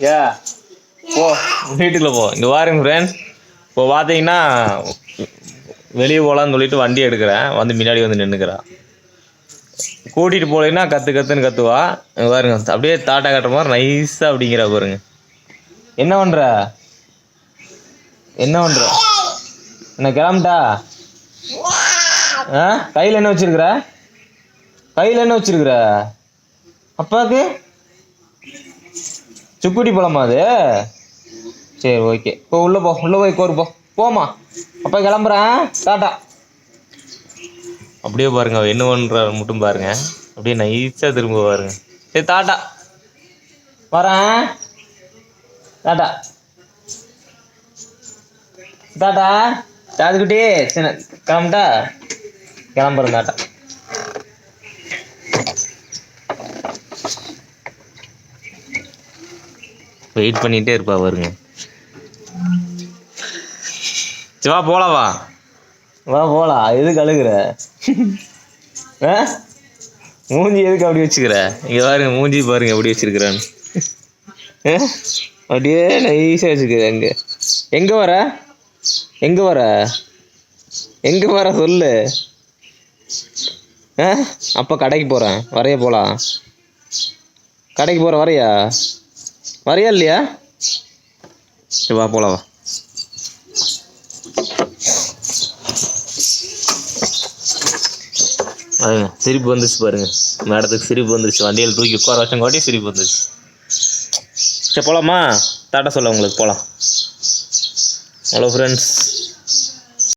ஏ போ. வீட்டுக்குள்ள போ. இங்கே வாருங்க ஃப்ரெண்ட்ஸ் இப்போ பார்த்தீங்கன்னா வெளியே போகலான்னு சொல்லிட்டு வண்டி எடுக்கிறேன். வந்து முன்னாடி வந்து நின்றுக்கிறான் கூட்டிகிட்டு போகலைன்னா கற்று கற்றுன்னு கத்துவா. இங்கே பாருங்க அப்படியே தாட்டா கட்டுற மாதிரி நைஸாக அப்படிங்கிற பாருங்க. என்ன பண்ணுற என்ன பண்ணுற என்ன கிளம்பிட்டா? ஆ? கையில் என்ன வச்சிருக்கிற? கையில் என்ன வச்சிருக்கிற? அப்பாவுக்கு சுக்குட்டி பழமா அது? சரி ஓகே போ உள்ளே போ உள்ளே போய் கோரு போ. போமா அப்பா கிளம்புறேன். டாட்டா அப்படியே பாருங்க என்ன பண்ணுற மட்டும் பாருங்க. அப்படியே நைஸாக திரும்ப பாருங்க. சரி டாட்டா வரேன். டாட்டா டாட்டா தாதுக்குட்டி சின்ன கிளம்பிட்டா கிளம்புறேன் டாட்டா வெயிட் பண்ணிகிட்டே இருப்பா பாருங்க. சிவா போலாம் வா. வா போலாம். எதுக்கு அழுகுற? ஆ? மூஞ்சி எதுக்கு அப்படி வச்சுக்கிற? இங்கே பாருங்க மூஞ்சி பாருங்க எப்படி வச்சிருக்கிறான்னு. அப்படியே நைஸாக வச்சுக்கிற எங்க எங்கே வர? எங்கே வர? எங்கே வர சொல்லு. ஆ? அப்போ கடைக்கு போகிறேன் வரைய போகலாம் கடைக்கு போகிற வரையா? வரையா இல்லையா? சரி வா போலாம் வா. அதுங்க சிரிப்பு வந்துச்சு பாருங்க. மேடத்துக்கு சிரிப்பு வந்துருச்சு. வண்டியில் தூக்கி உட்கார வச்சங்காட்டி சிரிப்பு வந்துருச்சு. சரி போலாமா? டாட்டா சொல்ல உங்களுக்கு போகலாம் ஹலோ ஃப்ரெண்ட்ஸ்